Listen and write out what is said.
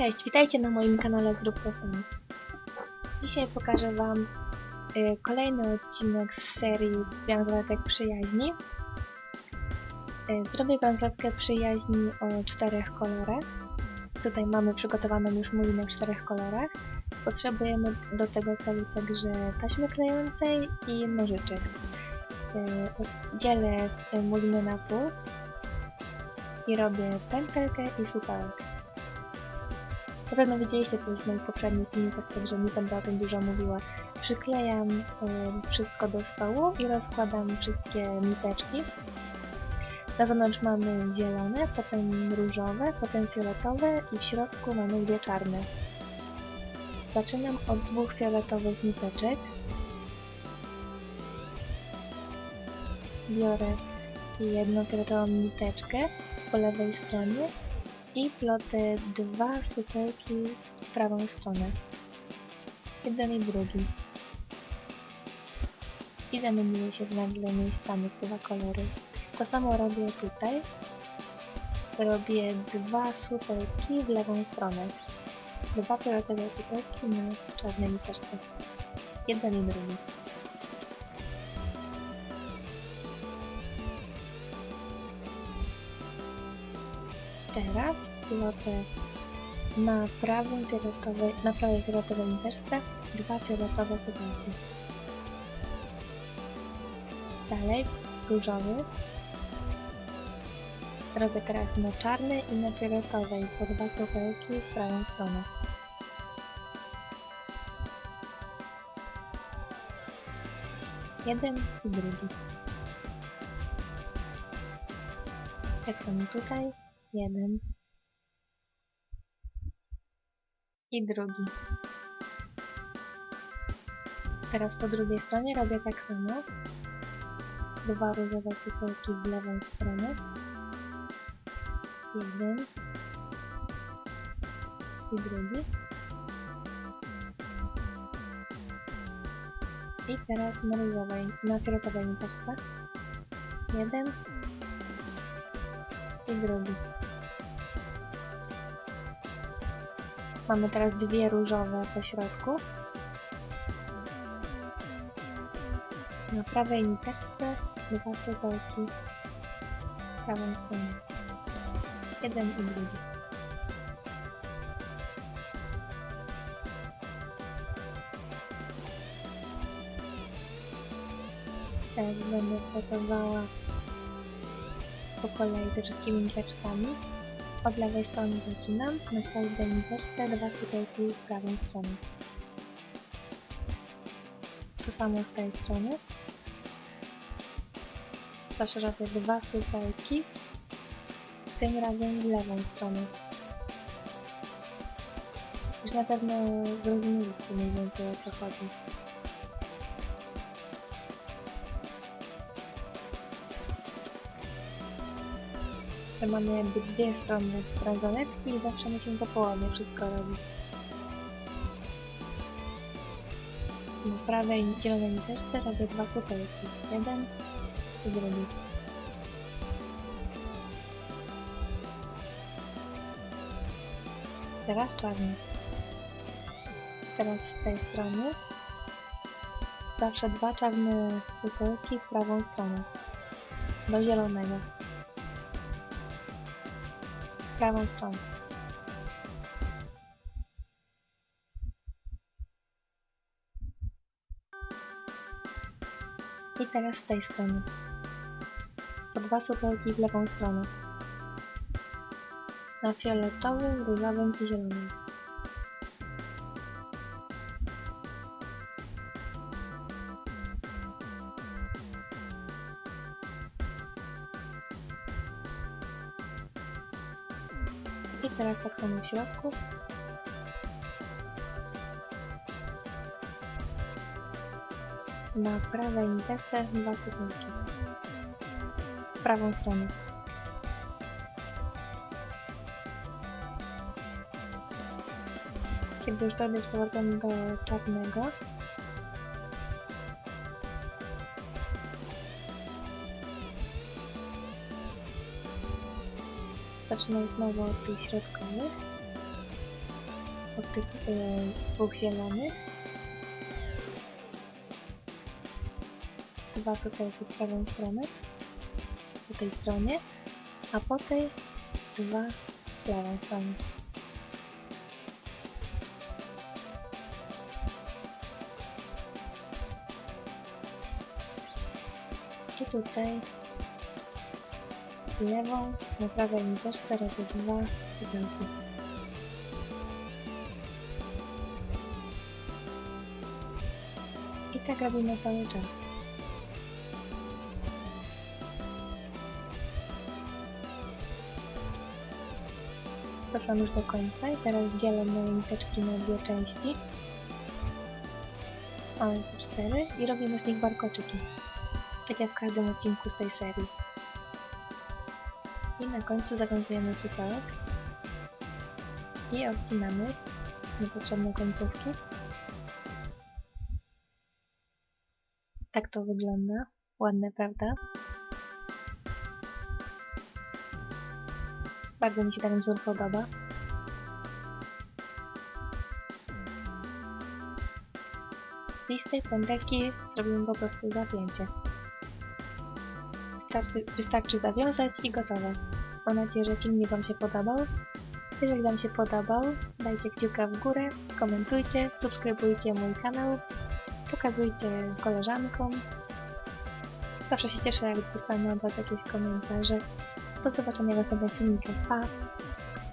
Cześć, witajcie na moim kanale Zrób to samo. Dzisiaj pokażę Wam y, kolejny odcinek z serii bransoletek przyjaźni. Y, zrobię bransoletkę przyjaźni o czterech kolorach. Tutaj mamy przygotowaną już mulinę w czterech kolorach. Potrzebujemy do tego celu także taśmy klejącej i nożyczek. Y, dzielę y, mulinę na pół i robię pętelkę i supełek. Na pewno widzieliście to już w moich poprzednich filmikach, także nie będę o tym dużo mówiła. Przyklejam y, wszystko do stołu i rozkładam wszystkie niteczki. Na zewnątrz mamy zielone, potem różowe, potem fioletowe i w środku mamy dwie czarne. Zaczynam od dwóch fioletowych niteczek. Biorę jedną fioletową niteczkę po lewej stronie i plotę dwa supełki w prawą stronę. Jeden i drugi. I zamieniły się nagle miejscami dwa kolory. To samo robię tutaj. Robię dwa supełki w lewą stronę. Dwa fioletowe supełki na czarnej niteczce. Jeden i drugi. Teraz plotę na prawym fioletowej, na prawej fioletowej niteczce dwa fioletowe supełki. Dalej różowy. Robię teraz na czarnej i na fioletowej po dwa supełki w prawą stronę. Jeden i drugi. Tak samo tutaj jeden i drugi. Teraz po drugiej stronie robię tak samo. Dwa różowe supełki w lewą stronę. Jeden i drugi. I teraz na różowej, na fioletowej niteczce. Jeden i drugi. Mamy teraz dwie różowe po środku. Na prawej niteczce dwa supełki w prawą stronę. Jeden i drugi. Teraz będę gotowała po kolei ze wszystkimi niteczkami. Od lewej strony zaczynam, na każdej niteczce dwa supełki w prawą stronę. To samo z tej strony. Też robię dwa supełki, tym razem w lewą stronę. Już na pewno zrozumieliście mniej więcej o co chodzi. Że mamy jakby dwie strony bransoletki i zawsze musimy po połowie wszystko robić. Na prawej zielonej niteczce robię dwa supełki. Jeden i drugi. Teraz czarny. Teraz z tej strony zawsze dwa czarne supełki w prawą stronę. Do zielonego prawą stronę. I teraz z tej strony. Po dwa supełki w lewą stronę. Na fioletowym, różowym i zielonym. I teraz tak samo w środku. Na prawej niteczce dwa supełki. W prawą stronę. Kiedy już dojdę z powrotem do czarnego, Zaczynam znowu od tych środkowych. od tych y, dwóch zielonych. Dwa supełki w prawą stronę, po tej stronie, a po tej dwa w lewą stronę. I tutaj lewą, na prawej literce razy dwa pudełki. I tak robimy cały czas. Doszłam już do końca i teraz dzielę moje niteczki na dwie części. Mamy tu cztery i robimy z nich warkoczyki. Tak jak w każdym odcinku z tej serii. I na końcu zawiązujemy supełek i odcinamy niepotrzebne końcówki. Tak to wygląda. Ładne, prawda? Bardzo mi się ten wzór podoba. I z tej pętelki zrobimy po prostu zapięcie. Wystarczy, wystarczy zawiązać i gotowe. Mam nadzieję, że filmik Wam się podobał. Jeżeli Wam się podobał, dajcie kciuka w górę, komentujcie, subskrybujcie mój kanał, pokazujcie koleżankom. Zawsze się cieszę, jak dostanę od Was jakieś komentarze. Do zobaczenia w następnym filmiku. Pa!